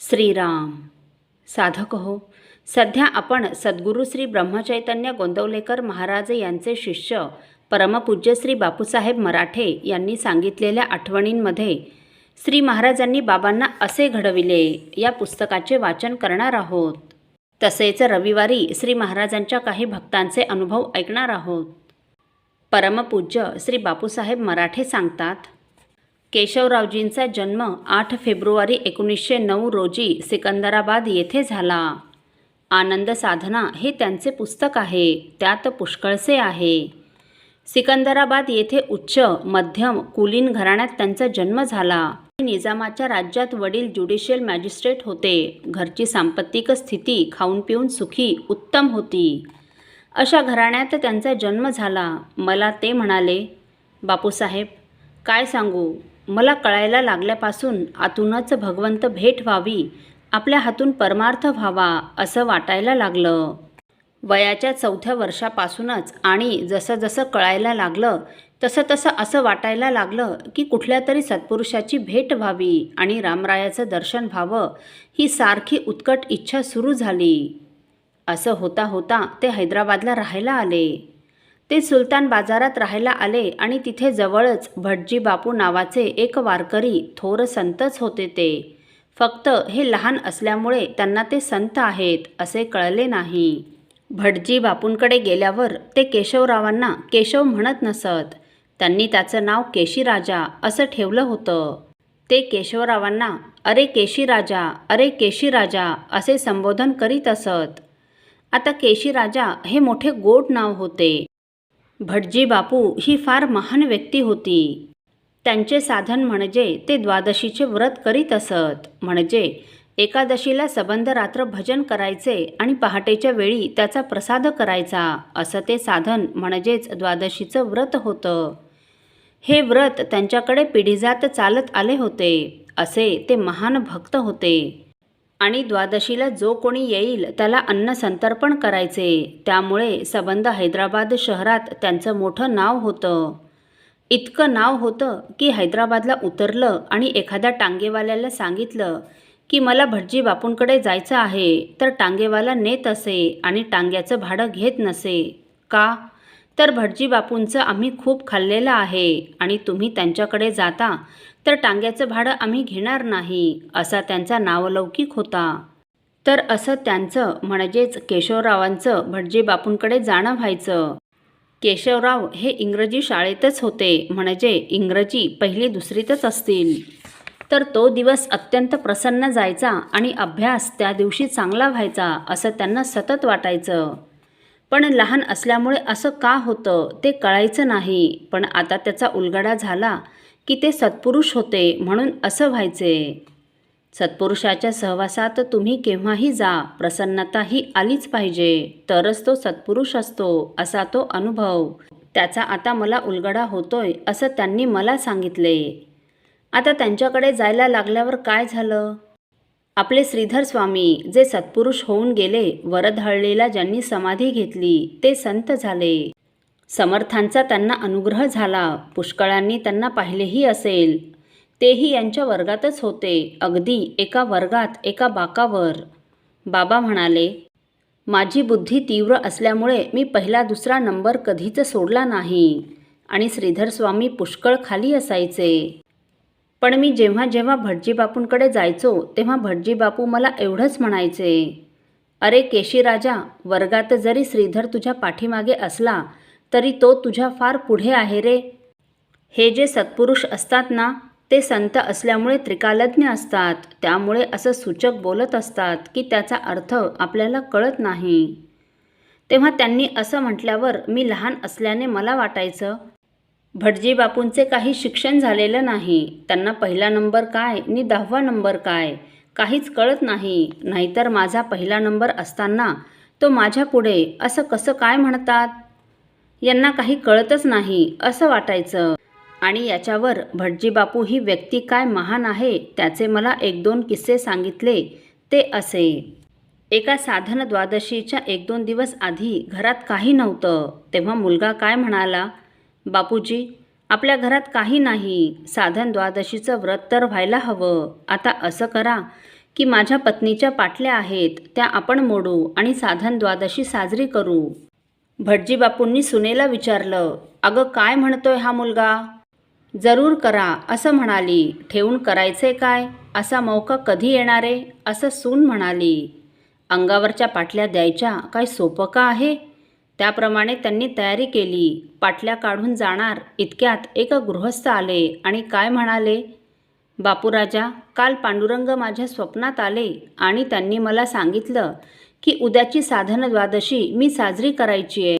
श्रीराम। साधक हो सध्या आपण सद्गुरू श्री ब्रह्मचैतन्य गोंदवलेकर महाराज यांचे शिष्य परमपूज्य श्री बापूसाहेब मराठे यांनी सांगितलेल्या आठवणींमध्ये श्री महाराजांनी बाबांना असे घडविले या पुस्तकाचे वाचन करणार आहोत. तसेच रविवारी श्री महाराजांच्या काही भक्तांचे अनुभव ऐकणार आहोत. परमपूज्य श्री बापूसाहेब मराठे सांगतात केशवरावजींचा जन्म आठ फेब्रुवारी एकोणीसशे नऊ रोजी सिकंदराबाद येथे झाला. आनंद साधना हे त्यांचे पुस्तक आहे त्यात पुष्कळसे आहे. सिकंदराबाद येथे उच्च मध्यम कुलीन घराण्यात त्यांचा जन्म झाला. निजामाच्या राज्यात वडील ज्युडिशियल मॅजिस्ट्रेट होते. घरची सांपत्तिक स्थिती खाऊन पिऊन सुखी उत्तम होती. अशा घराण्यात त्यांचा जन्म झाला. मला ते म्हणाले बापूसाहेब काय सांगू? मला कळायला लागल्यापासून आतूनच भगवंत भेट व्हावी आपल्या हातून परमार्थ व्हावा असं वाटायला लागलं. वयाच्या चौथ्या वर्षापासूनच आणि जसं जसं कळायला लागलं तसं तसं असं वाटायला लागलं की कुठल्या तरी सत्पुरुषाची भेट व्हावी आणि रामरायाचं दर्शन व्हावं ही सारखी उत्कट इच्छा सुरू झाली. असं होता होता ते हैदराबादला राहायला आले. ते सुलतान बाजारात राहायला आले आणि तिथे जवळच भटजी बापू नावाचे एक वारकरी थोर संतच होते ते. फक्त हे लहान असल्यामुळे त्यांना ते संत आहेत असे कळले नाही. भटजी बापूंकडे गेल्यावर ते केशवरावांना केशव म्हणत नसत. त्यांनी त्याचं नाव केशीराजा असं ठेवलं होतं. ते केशवरावांना अरे केशीराजा अरे केशीराजा असे संबोधन करीत असत. आता केशीराजा हे मोठे गोड नाव होते. भटजी बापू ही फार महान व्यक्ती होती. त्यांचे साधन म्हणजे ते द्वादशीचे व्रत करीत असत. म्हणजे एकादशीला सबंध रात्र भजन करायचे आणि पहाटेच्या वेळी त्याचा प्रसाद करायचा. असं ते साधन म्हणजेच द्वादशीचं व्रत होतं. हे व्रत त्यांच्याकडे पिढीजात चालत आले होते. असे ते महान भक्त होते. आणि द्वादशीला जो कोणी येईल त्याला अन्न संतर्पण करायचे. त्यामुळे सबंध हैदराबाद शहरात त्यांचं मोठं नाव होतं. इतकं नाव होतं की हैदराबादला उतरलं आणि एखाद्या टांगेवाल्याला सांगितलं की मला भटजी बापूंकडे जायचं आहे तर टांगेवाला नेत असे आणि टांग्याचं भाडं घेत नसे. का? तर भटजी बापूंचं आम्ही खूप खाल्लेलं आहे आणि तुम्ही त्यांच्याकडे जाता तर टांग्याचं भाडं आम्ही घेणार नाही असा त्यांचा नावलौकिक होता. तर असं त्यांचं म्हणजेच केशवरावांचं भटजी बापूंकडे जाणं व्हायचं. केशवराव हे इंग्रजी शाळेतच होते म्हणजे इंग्रजी पहिली दुसरीतच असतील. तर तो दिवस अत्यंत प्रसन्न जायचा आणि अभ्यास त्या दिवशी चांगला व्हायचा असं त्यांना सतत वाटायचं. पण लहान असल्यामुळे असं का होतं ते कळायचं नाही. पण आता त्याचा उलगडा झाला की ते सत्पुरुष होते म्हणून असं व्हायचे. सत्पुरुषाच्या सहवासात तुम्ही केव्हाही जा प्रसन्नता ही आलीच पाहिजे तरच तो सत्पुरुष असतो असा तो अनुभव. त्याचा आता मला उलगडा होतोय असं त्यांनी मला सांगितले. आता त्यांच्याकडे जायला लागल्यावर काय झालं? आपले श्रीधर स्वामी जे सत्पुरुष होऊन गेले वरदहळ्ळीला ज्यांनी समाधी घेतली ते संत झाले. समर्थांचा त्यांना अनुग्रह झाला. पुष्कळांनी त्यांना पाहिलेही असेल. तेही यांच्या वर्गातच होते. अगदी एका वर्गात एका बाकावर. बाबा म्हणाले माझी बुद्धी तीव्र असल्यामुळे मी पहिला दुसरा नंबर कधीच सोडला नाही आणि श्रीधर स्वामी पुष्कळ खाली असायचे. पण मी जेव्हा जेव्हा भटजी बापूंकडे जायचो तेव्हा भटजी बापू मला एवढंच म्हणायचे अरे केशीराजा वर्गात जरी श्रीधर तुझ्या पाठीमागे असला तरी तो तुझ्या फार पुढे आहे रे. हे जे सत्पुरुष असतात ना ते संत असल्यामुळे त्रिकालज्ञ असतात. त्यामुळे असं सूचक बोलत असतात की त्याचा अर्थ आपल्याला कळत नाही. तेव्हा त्यांनी असं म्हटल्यावर मी लहान असल्याने मला वाटायचं भटजी बापूंचे काही शिक्षण झालेलं नाही. त्यांना पहिला नंबर काय नि दहावा नंबर काय? काहीच कळत नाही. नाहीतर माझा पहिला नंबर असताना तो माझ्या पुढे. असं कसं काय म्हणतात? यांना काही कळतच नाही असं वाटायचं. आणि याच्यावर भटजी बापू ही व्यक्ती काय महान आहे त्याचे मला एक दोन किस्से सांगितले ते असे. एका साधन द्वादशीच्या एक दोन दिवस आधी घरात काही नव्हतं तेव्हा मुलगा काय म्हणाला? बापूजी आपल्या घरात काही नाही साधन द्वादशीचं व्रत तर व्हायला हवं आता असं करा की माझ्या पत्नीच्या पाटल्या आहेत त्या आपण मोडू आणि साधन द्वादशी साजरी करू. भटजी बापूंनी सुनेला विचारलं अगं काय म्हणतोय हा मुलगा? जरूर करा असं म्हणाली. ठेवून करायचे काय? असा मौका कधी येणारे? असं सून म्हणाली. अंगावरच्या पाटल्या द्यायच्या काय सोपं का आहे? त्याप्रमाणे त्यांनी तयारी केली. पाटल्या काढून जाणार इतक्यात एक गृहस्थ आले आणि काय म्हणाले? बापूराजा काल पांडुरंग माझ्या स्वप्नात आले आणि त्यांनी मला सांगितलं की उद्याची साधन द्वादशी मी साजरी करायची आहे.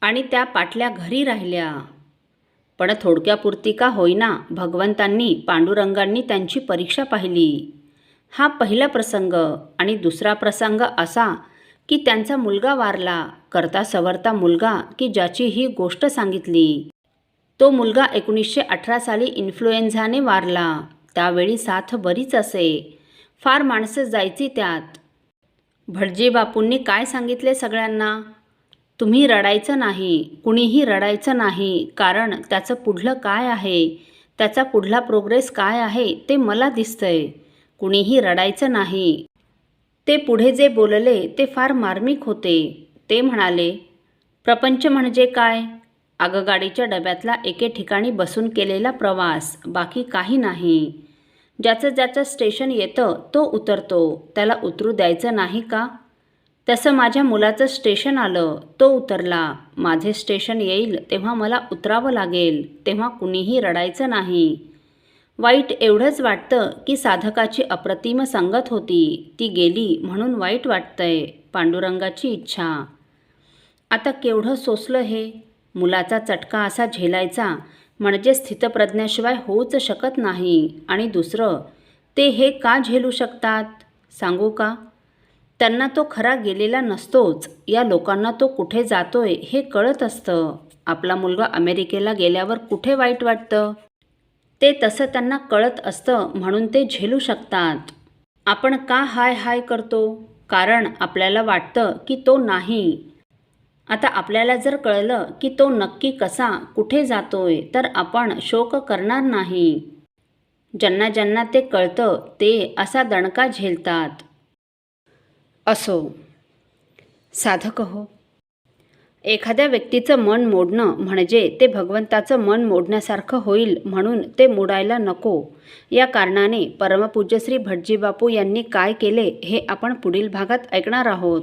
आणि त्या पाटल्या घरी राहिल्या. पण थोडक्यापुरती का होईना भगवंतांनी पांडुरंगांनी त्यांची परीक्षा पाहिली. हा पहिला प्रसंग आणि दुसरा प्रसंग असा की त्यांचा मुलगा वारला करता सवरता मुलगा की ज्याची ही गोष्ट सांगितली. तो मुलगा एकोणीसशे अठरा साली इन्फ्लुएन्झाने वारला. त्यावेळी साथ बरीच असे. फार माणसं जायची त्यात. भटजी बापूंनी काय सांगितले सगळ्यांना? तुम्ही रडायचं नाही कुणीही रडायचं नाही कारण त्याचं पुढलं काय आहे? त्याचा पुढला प्रोग्रेस काय आहे ते मला दिसतंय. कुणीही रडायचं नाही. ते पुढे जे बोलले ते फार मार्मिक होते. ते म्हणाले प्रपंच म्हणजे काय? आगगाडीच्या डब्यातला एके ठिकाणी बसून केलेला प्रवास बाकी काही नाही. ज्याचं ज्याचं स्टेशन येतं तो उतरतो. त्याला उतरू द्यायचं नाही का? तसं माझ्या मुलाचं स्टेशन आलं तो उतरला. माझे स्टेशन येईल तेव्हा मला उतरावं लागेल. तेव्हा कुणीही रडायचं नाही. वाईट एवढंच वाटतं की साधकाची अप्रतिम संगत होती. ती गेली म्हणून वाईट वाटतंय पांडुरंगाची इच्छा. आता केवढं सोसलं हे? मुलाचा चटका असा झेलायचा म्हणजे स्थितप्रज्ञाशिवाय होऊच शकत नाही. आणि दुसरं ते हे का झेलू शकतात? सांगू का? त्यांना तो खरा गेलेला नसतोच. या लोकांना तो कुठे जातोय हे कळत असतं. आपला मुलगा अमेरिकेला गेल्यावर कुठे वाईट वाटतं? ते तसं त्यांना कळत असतं म्हणून ते झेलू शकतात. आपण का हाय हाय करतो? कारण आपल्याला वाटतं की तो नाही. आता आपल्याला जर कळलं की तो नक्की कसा कुठे जातोय तर आपण शोक करणार नाही. ज्यांना ज्यांना ते कळतं ते असा दणका झेलतात. असो. साधक हो. एखाद्या व्यक्तीचं मन मोडणं म्हणजे ते भगवंताचं मन मोडण्यासारखं होईल म्हणून ते मोडायला नको. या कारणाने परमपूज्य श्री भटजी बापू यांनी काय केले हे आपण पुढील भागात ऐकणार आहोत.